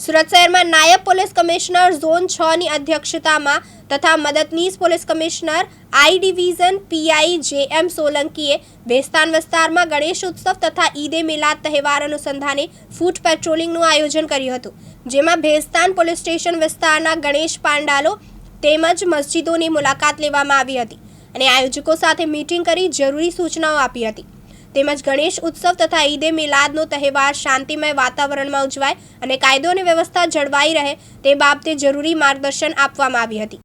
સુરત શહેરમાં નાયબ police commissioner zone છ ની અધ્યક્ષતામાં તથા મદદનીશ police commissioner I division PI J M સોલંકીએ બેસ્તાન વિસ્તારમાં ગણેશ ઉત્સવ તથા ઈદે મિલાદ તહેવાર અનુસંધાને ફૂટ પેટ્રોલિંગનું આયોજન કર્યું હતું, જેમાં ભેસ્તાન પોલીસ સ્ટેશન વિસ્તારના ગણેશ પાંડાલો તેમજ મસ્જિદોની મુલાકાત લેવામાં આવી હતી અને આયોજકો સાથે મીટિંગ કરી જરૂરી સૂચનાઓ આપી હતી. તેમજ ગણેશ ઉત્સવ તથા ઈદે મિલાદનો તહેવાર શાંતિમય વાતાવરણમાં ઉજવાય અને કાયદો અને વ્યવસ્થા જળવાઈ રહે તે બાબતે જરૂરી માર્ગદર્શન આપવામાં આવી હતી.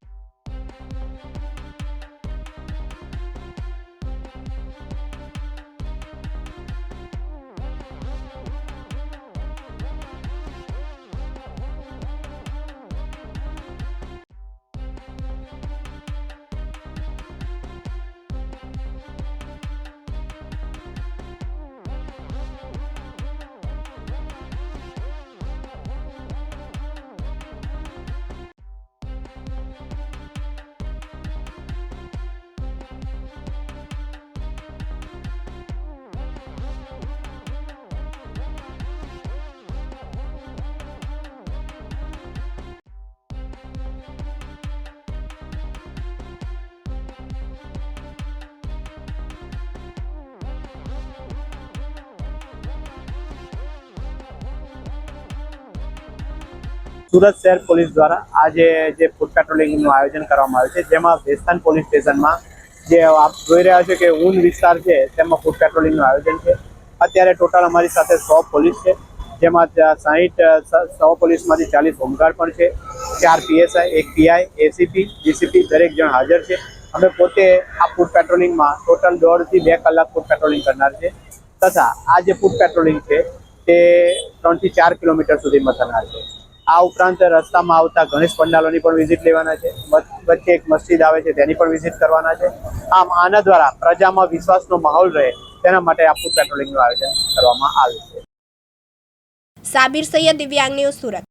સુરત શહેર પોલીસ દ્વારા આજે જે ફૂડ પેટ્રોલિંગનું આયોજન કરવામાં આવ્યું છે, જેમાં વેસ્તાન પોલીસ સ્ટેશનમાં જે આપ જોઈ રહ્યા છો કે ઊન વિસ્તાર છે, તેમાં ફૂડ પેટ્રોલિંગનું આયોજન છે. અત્યારે ટોટલ અમારી સાથે સો પોલીસ છે, જેમાં સાહીઠ, સો પોલીસમાંથી ચાલીસ હોમગાર્ડ પણ છે, ચાર પીએસઆઈ, એક પીઆઈ, એસીપી જીસીપી દરેક જણ હાજર છે. અમે પોતે આ ફૂડ પેટ્રોલિંગમાં ટોટલ દોઢથી બે કલાક ફૂડ પેટ્રોલિંગ કરનાર છે. તથા આ જે ફૂડ પેટ્રોલિંગ છે, તે ત્રણથી ચાર કિલોમીટર સુધીમાં થનાર છે. આ ઉપરાંત રસ્તામાં આવતા ગણેશ પંડાલોની પણ વિઝિટ લેવાના છે. વચ- વચ્ચે એક મસ્જિદ આવે છે, તેની પણ વિઝિટ કરવાના છે. આમ આના દ્વારા પ્રજામાં વિશ્વાસનો માહોલ રહે, તેના માટે આ ફૂડ પેટ્રોલિંગનું આયોજન કરવામાં આવ્યું છે. સાબિર સૈયદ દિવ્યાંગ ન્યૂઝ સુરત.